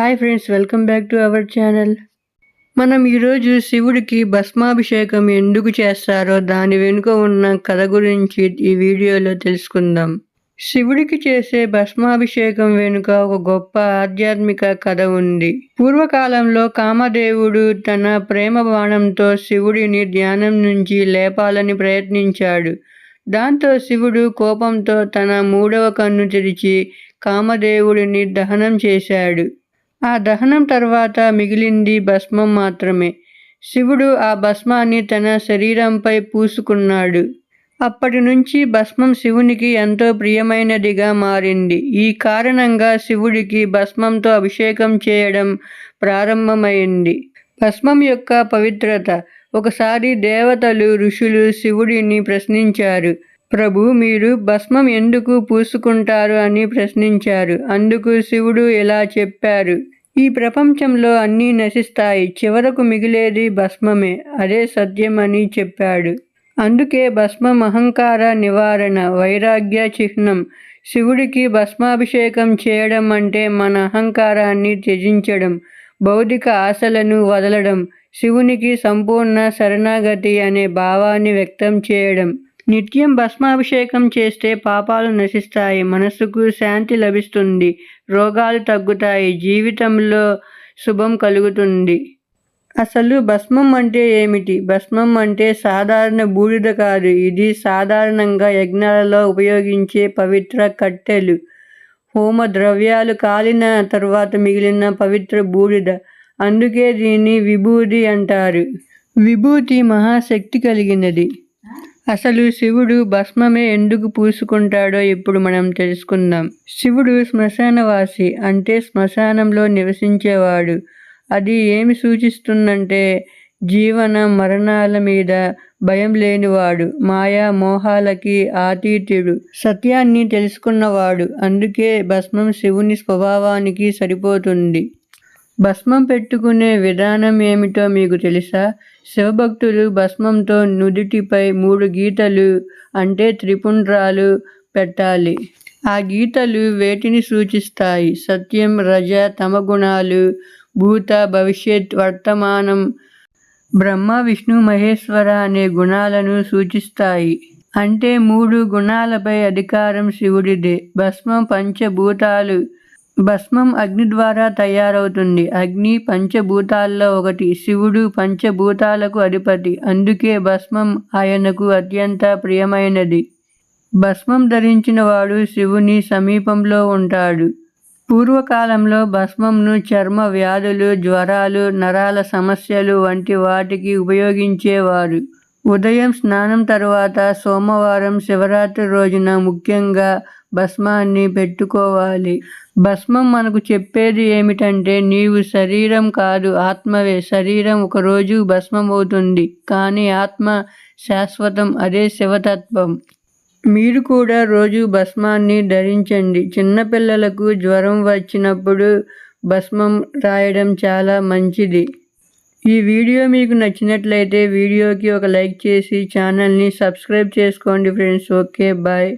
Hi friends welcome back to our channel మనం ఈరోజు శివుడికి భస్మాభిషేకం ఎందుకు చేస్తారో దాని వెనుక ఉన్న కథ గురించి ఈ వీడియోలో తెలుసుకుందాం. శివుడికి చేసే భస్మాభిషేకం వెనుక ఒక గొప్ప ఆధ్యాత్మిక కథ ఉంది. పూర్వకాలంలో కామదేవుడు తన ప్రేమ బాణంతో శివుడిని ధ్యానం నుంచి లేపాలని ప్రయత్నించాడు. దాంతో శివుడు కోపంతో తన మూడవ కన్ను తెరిచి కామదేవుడిని దహనం చేశాడు. ఆ దహనం తర్వాత మిగిలింది భస్మం మాత్రమే. శివుడు ఆ భస్మాన్ని తన శరీరంపై పూసుకున్నాడు. అప్పటి నుంచి భస్మం శివునికి ఎంతో ప్రియమైనదిగా మారింది. ఈ కారణంగా శివుడికి భస్మంతో అభిషేకం చేయడం ప్రారంభమైంది. భస్మం యొక్క పవిత్రత. ఒకసారి దేవతలు ఋషులు శివుడిని ప్రశ్నించారు. ప్రభు మీరు భస్మం ఎందుకు పూసుకుంటారు అని ప్రశ్నించారు. అందుకు శివుడు ఇలా చెప్పారు. ఈ ప్రపంచంలో అన్నీ నశిస్తాయి. చివరకు మిగిలేది భస్మమే. అదే సత్యం అని చెప్పాడు. అందుకే భస్మం అహంకార నివారణ వైరాగ్య చిహ్నం. శివుడికి భస్మాభిషేకం చేయడం అంటే మన అహంకారాన్ని త్యజించడం భౌతిక ఆశలను వదలడం శివునికి సంపూర్ణ శరణాగతి అనే భావాన్ని వ్యక్తం చేయడం. నిత్యం భస్మాభిషేకం చేస్తే పాపాలు నశిస్తాయి మనస్సుకు శాంతి లభిస్తుంది రోగాలు తగ్గుతాయి జీవితంలో శుభం కలుగుతుంది. అసలు భస్మం అంటే ఏమిటి? భస్మం అంటే సాధారణ బూడిద కాదు ఇది సాధారణంగా యజ్ఞాలలో ఉపయోగించే పవిత్ర కట్టెలు. హోమ ద్రవ్యాలు కాలిన తర్వాత మిగిలిన పవిత్ర బూడిద అందుకే దీన్ని విభూది అంటారు. విభూతి మహాశక్తి కలిగినది. అసలు శివుడు భస్మమే ఎందుకు పూసుకుంటాడో ఇప్పుడు మనం తెలుసుకుందాం. శివుడు శ్మశానవాసి అంటే శ్మశానంలో నివసించేవాడు. అది ఏమి సూచిస్తుందంటే జీవన మరణాల మీద భయం లేనివాడు మాయా మోహాలకి ఆతీతుడు సత్యాన్ని తెలుసుకున్నవాడు. అందుకే భస్మం శివుని స్వభావానికి సరిపోతుంది. భస్మం పెట్టుకునే విధానం ఏమిటో మీకు తెలుసా? శివభక్తులు భస్మంతో నుదుటిపై మూడు గీతలు అంటే త్రిపుండ్రాలు పెట్టాలి. ఆ గీతలు వేటిని సూచిస్తాయి? సత్యం రజ తమ గుణాలు భూత భవిష్యత్ వర్తమానం బ్రహ్మ విష్ణు మహేశ్వర అనే గుణాలను సూచిస్తాయి. అంటే మూడు గుణాలపై అధికారం శివుడిదే. భస్మం పంచభూతాలు భస్మం అగ్ని ద్వారా తయారవుతుంది. అగ్ని పంచభూతాల్లో ఒకటి. శివుడు పంచభూతాలకు అధిపతి. అందుకే భస్మం ఆయనకు అత్యంత ప్రియమైనది. భస్మం ధరించిన వాడు శివుని సమీపంలో ఉంటాడు. పూర్వకాలంలో భస్మంను చర్మ వ్యాధులు జ్వరాలు నరాల సమస్యలు వంటి వాటికి ఉపయోగించేవారు. ఉదయం స్నానం తర్వాత సోమవారం శివరాత్రి రోజున ముఖ్యంగా భస్మాన్ని పెట్టుకోవాలి. భస్మం మనకు చెప్పేది ఏమిటంటే నీవు శరీరం కాదు ఆత్మవే. శరీరం ఒకరోజు భస్మం అవుతుంది కానీ ఆత్మ శాశ్వతం అదే శివతత్వం. మీరు కూడా రోజు భస్మాన్ని ధరించండి. చిన్నపిల్లలకు జ్వరం వచ్చినప్పుడు భస్మం రాయడం చాలా మంచిది. ఈ వీడియో మీకు నచ్చినట్లయితే వీడియోకి ఒక లైక్ చేసి ఛానల్ని సబ్స్క్రైబ్ చేసుకోండి ఫ్రెండ్స్. Okay bye.